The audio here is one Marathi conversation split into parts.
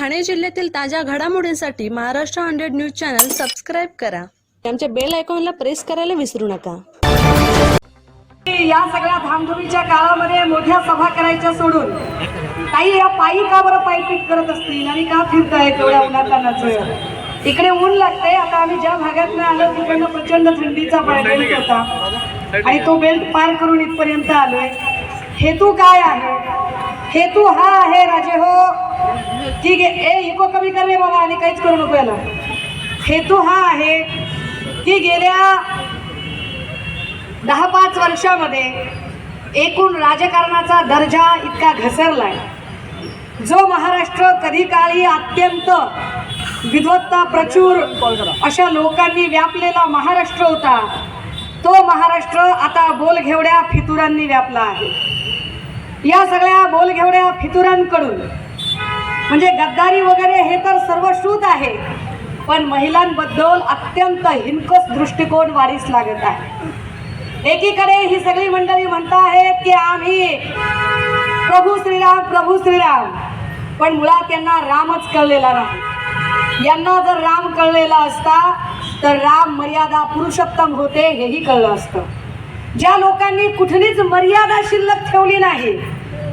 ठाणे जिल्ह्यातील ताज्या घडामोडींसाठी Maharashtra hundred news channel subscribe करा. आमच्या बेल आयकॉनला प्रेस करायला विसरू नका. या सगळ्या धामधुमीच्या काळामध्ये मोठ्या सभा करायच्या सोडून काही या पायी का बरं पायपीट करत असतील? आणि का फिरतायत एवढ्या उन्हातानाच इकडे ऊन लागतंय. आता आम्ही ज्या भागातून आलो तिकडनं प्रचंड थंडीचा बेल्ट होता. आणि तो बेल्ट पार करून इथपर्यंत आलोय. हेतू काय आहे? हेतू हा आहे राजे हो. ठीक आहे ए इको कमी कर रे बाबा आणि काहीच करू नको याला. हेतू हा आहे की गेल्या दहा पाच वर्षामध्ये एकूण राजकारणाचा दर्जा इतका घसरलाय. जो महाराष्ट्र कधी काळी अत्यंत विद्वत्ता प्रचूर अशा लोकांनी व्यापलेला महाराष्ट्र होता तो महाराष्ट्र आता बोलघेवड्या फितुरांनी व्यापला आहे. या सगळ्या बोलघेवड्या फितुरांकडून. म्हणजे गद्दारी वगैरे हे तर सर्व श्रुत आहे पण महिलांबद्दल अत्यंत हिंकस दृष्टिकोन वारीस लागत आहे. एकीकडे ही सगळी मंडळी म्हणता आहेत की आम्ही प्रभू श्रीराम प्रभू श्रीराम पण मुळात यांना रामच कळलेला नाही. यांना जर राम कळलेला असता तर राम मर्यादा पुरुषोत्तम होते हेही कळलं असतं. ज्या लोकांनी कुठलीच मर्यादा शिल्लक ठेवली नाही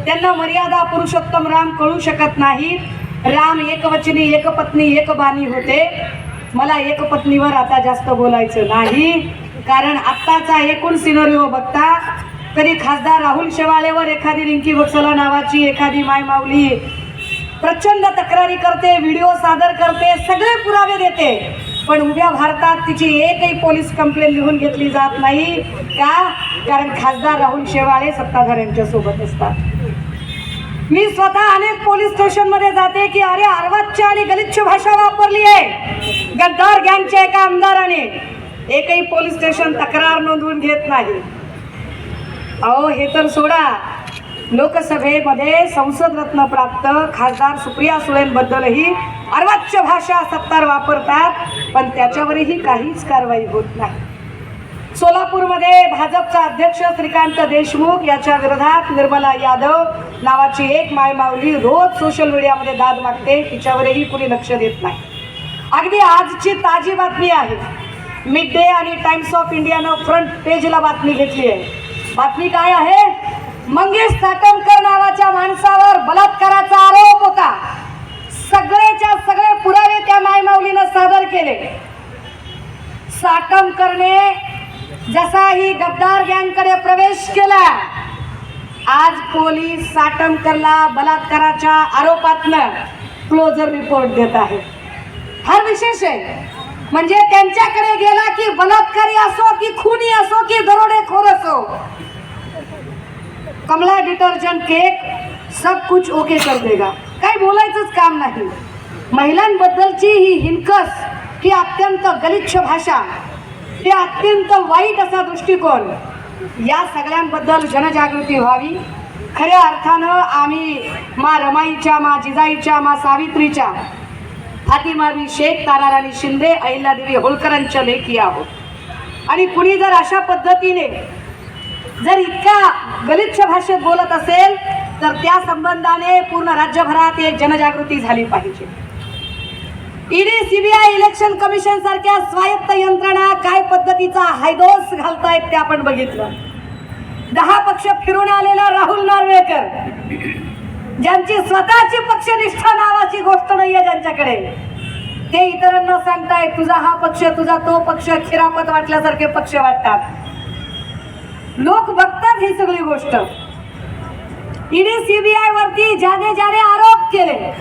त्यांना मर्यादा पुरुषोत्तम राम कळू शकत नाही. राम एकवचनी एकपत्नी एकबानी होते. मला एकपत्नीवर आता जास्त बोलायचं नाही. कारण आत्ताचा एकूण सिनरिओ बघता कधी खासदार राहुल शेवाळेवर एखादी रिंकी वत्सला नावाची एखादी माय माऊली प्रचंड तक्रारी करते व्हिडिओ सादर करते सगळे पुरावे देते. पण उभ्या भारतात तिची एकही पोलीस कंप्लेंट लिहून घेतली जात नाही. का? कारण खासदार राहुल शेवाळे सत्ताधाऱ्यांच्या सोबत असतात. मी स्वतः अनेक पोलीस स्टेशनमध्ये जाते की अरे अर्वाच्य आणि गलिच्छ भाषा वापरली आहे. गद्दार गँगच्या एका आमदाराने. एकही पोलीस स्टेशन तक्रार नोंदवून घेत नाही. अहो हे तर सोडा. लोकसभेमध्ये संसद रत्न प्राप्त खासदार सुप्रिया सुळेंबद्दलही अर्वाच्य भाषा सत्तार वापरतात पण त्याच्यावरही काहीच कारवाई होत नाही. सोलापूरमध्ये भाजपचा अध्यक्ष श्रीकांत देशमुख याच्या विरोधात निर्मला यादव नावाची एक मायमावली रोज सोशल मीडियामध्ये दाद मागते तिच्यावरही कुणी लक्ष देत नाही. अगदी आजची ताजी बातमी आहे. मिड डे आणि टाइम्स ऑफ इंडियानं फ्रंट पेजला बातमी घेतली आहे. बातमी काय आहे? मंगेश साटमकर नावाच्या माणसावर बलात्काराचा आरोप होता. सगळेच्या सगळे पुरावे त्या मायमाऊलीनं सादर केले. साटमकरने जसा ही गद्दार गँगकडे प्रवेश केला आज पोलीस साटमकरला बलात्काराच्या आरोपातनं क्लोजर रिपोर्ट देत आहे. फार विशेष आहे. म्हणजे त्यांच्याकडे गेला की बलात्कारी असो की खुनी असो की दरोडेखोर असो कमला डिटर्जंट केक सब कुछ ओके कर देगा। काही बोलायचंच काम नाही. महिलांबद्दलची ही हिनकस ही अत्यंत गलिच्छ भाषा ही अत्यंत वाईट असा दृष्टिकोन या सगळ्यांबद्दल जनजागृती व्हावी. खऱ्या अर्थानं आम्ही मा रमाईच्या मा जिजाईच्या मा सावित्रीच्या फातिमावी शेख ताराराणी शिंदे अहिल्यादेवी होळकरांच्या लेखी आहोत. आणि कुणी जर अशा पद्धतीने जर इतक्या गलिच्छ भाषेत बोलत असेल तर त्या संबंधाने पूर्ण राज्यभरात एक जनजागृती झाली पाहिजे. ईडी सीबीआय इलेक्शन कमिशन सारख्या स्वायत्त यंत्रणा काय पद्धतीचा हायदोस घालतायत ते आपण बघितलं. दहा पक्ष फिरून आलेला राहुल नार्वेकर ज्यांची स्वतःची पक्षनिष्ठा नावाची गोष्ट नाहीये ज्यांच्याकडे. ते इतरांना सांगताय तुझा हा पक्ष तुझा तो पक्ष खिरापत वाटल्यासारखे पक्ष वाटतात. लोक बघतात ही सगळी गोष्ट. ईडी सीबीआय वरती ज्याने ज्याने आरोप केले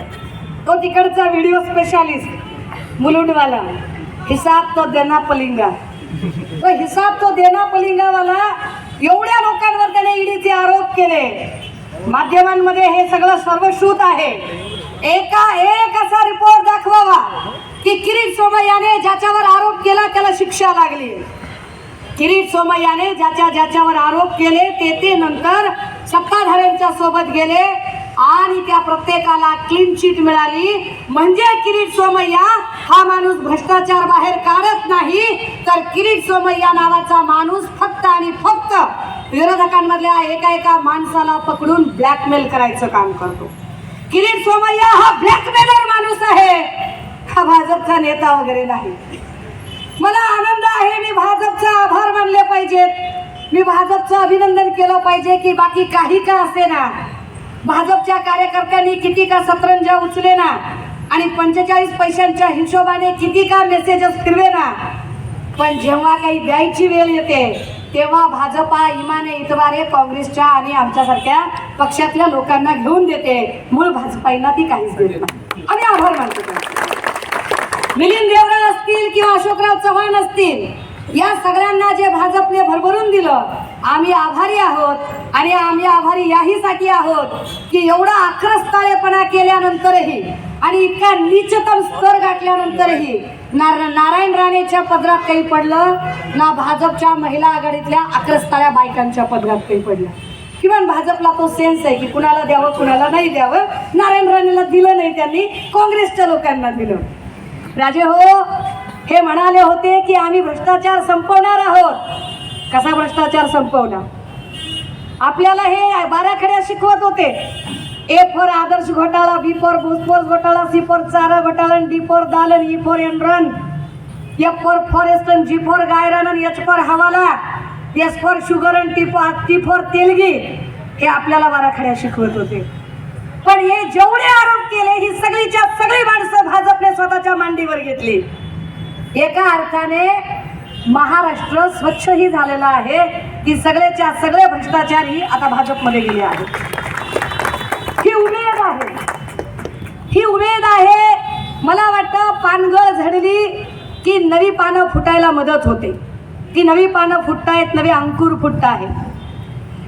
तो तिकडचा व्हिडिओ स्पेशालिस्ट मुलुंडवाला. हिसाब तो देना पलिंगा. तो हिसाब तो देना पलिंगावाला एवढ्या लोकांवर त्याने ईडीचे आरोप केले. माध्यमांमध्ये हे सगळं सर्वश्रुत आहे. एका एक असा रिपोर्ट दाखवावा की किरीट सोमय्याने ज्याच्यावर आरोप केला त्याला शिक्षा लागली. किरीट सोमय्याने ज्याच्या ज्याच्यावर आरोप केले ते ते नंतर सत्ताधाऱ्यांच्या सोबत गेले आणि त्या प्रत्येकाला क्लीन चिट मिळाली. म्हणजे किरीट सोमय्या हा माणूस भ्रष्टाचार बाहेर काढत नाही तर किरीट सोमय्या नावाचा माणूस फक्त आणि फक्त विरोधकांमधल्या एका एका माणसाला पकडून ब्लॅकमेल करायचं काम करतो. किरीट सोमय्या हा ब्लॅकमेलर माणूस आहे. हा भाजपचा नेता वगैरे नाही. मला आनंद आहे मी भाजप मी भाजपचं अभिनंदन केलं पाहिजे की बाकी काही का असे ना भाजपच्या कार्यकर्त्यांनी किती का सतरंजा उचले ना आणि पंचेचाळीस पैशांच्या हिशोबाने किती का मेसेजेस फिरवे ना पण जेव्हा काही द्यायची वेळ येते तेव्हा भाजपा इमाने इतवारे काँग्रेसच्या आणि आमच्यासारख्या पक्षातल्या लोकांना घेऊन देते. मूळ भाजपाईंना ती काहीच देत नाही. आम्ही आभार मानतो मिलिंद देवरा असतील किंवा अशोकराव चव्हाण असतील या सगळ्यांना जे भाजपने भरभरून दिलं आम्ही आभारी आहोत आणि आम्ही आभारी याहीसाठी आहोत की एवढा आक्रस्ताळेपणा केल्यानंतरही आणि इतका नीचतम स्तर गाठल्यानंतरही नार नारायण राणेच्या पदरात काही पडलं ना भाजपच्या महिला आघाडीतल्या आक्रस्ताळ्या बायकांच्या पदरात काही पडलं. किमान भाजपला तो सेन्स आहे की कुणाला द्यावं कुणाला नाही द्यावं. नारायण राणेला दिलं नाही त्यांनी काँग्रेसच्या लोकांना दिलं. राजे हो हे म्हणाले होते की आम्ही भ्रष्टाचार संपवणार आहोत. कसा भ्रष्टाचार संपवला आपल्याला हे बाराखड्या शिकवत होते. ए फॉर आदर्श घोटाळा बी फॉर भूसफोर घोटाळा सी फॉर चारा घोटाळा डी फॉर दालन E for Enron F for forest G for गायरन आणि एच फॉर हवाला. एस फॉर शुगर आणि T for T for Telgi. हे आपल्याला बाराखड्या शिकवत होते. पण हे जेवढे आरोप केले ही सगळीच्या सगळी माणसं भाजपने स्वतःच्या मांडीवर घेतली. एका अर्थाने महाराष्ट्र स्वच्छही झालेला आहे. की सगळेच्या सगळे भ्रष्टाचारी आता भाजपमध्ये गेले आहेत ही उमेद आहे. ही उमेद आहे. मला वाटतं पानगळ झडली की नवी पानं फुटायला मदत होते. ती नवी पानं फुटतायत नवे अंकुर फुटत आहे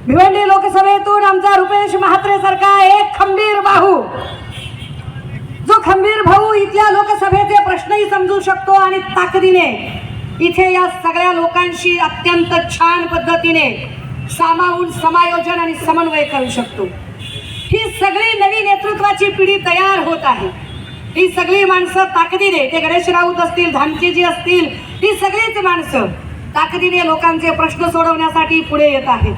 भिवंडी लोकसभेतून आमचा रुपेश म्हात्रे सारखा एक खंबीर बाहू. खंबीर भाऊ इथल्या लोकसभेचे प्रश्नही समजू शकतो आणि ताकदीने इथे या सगळ्या लोकांशी अत्यंत छान पद्धतीने सामावून समायोजन आणि समन्वय करू शकतो. ही सगळी नवी नेतृत्वाची पिढी तयार होत आहे. ही सगळी माणसं ताकदीने ते गणेश राऊत असतील धामकेजी असतील ही सगळीच माणसं ताकदीने लोकांचे प्रश्न सोडवण्यासाठी पुढे येत आहेत.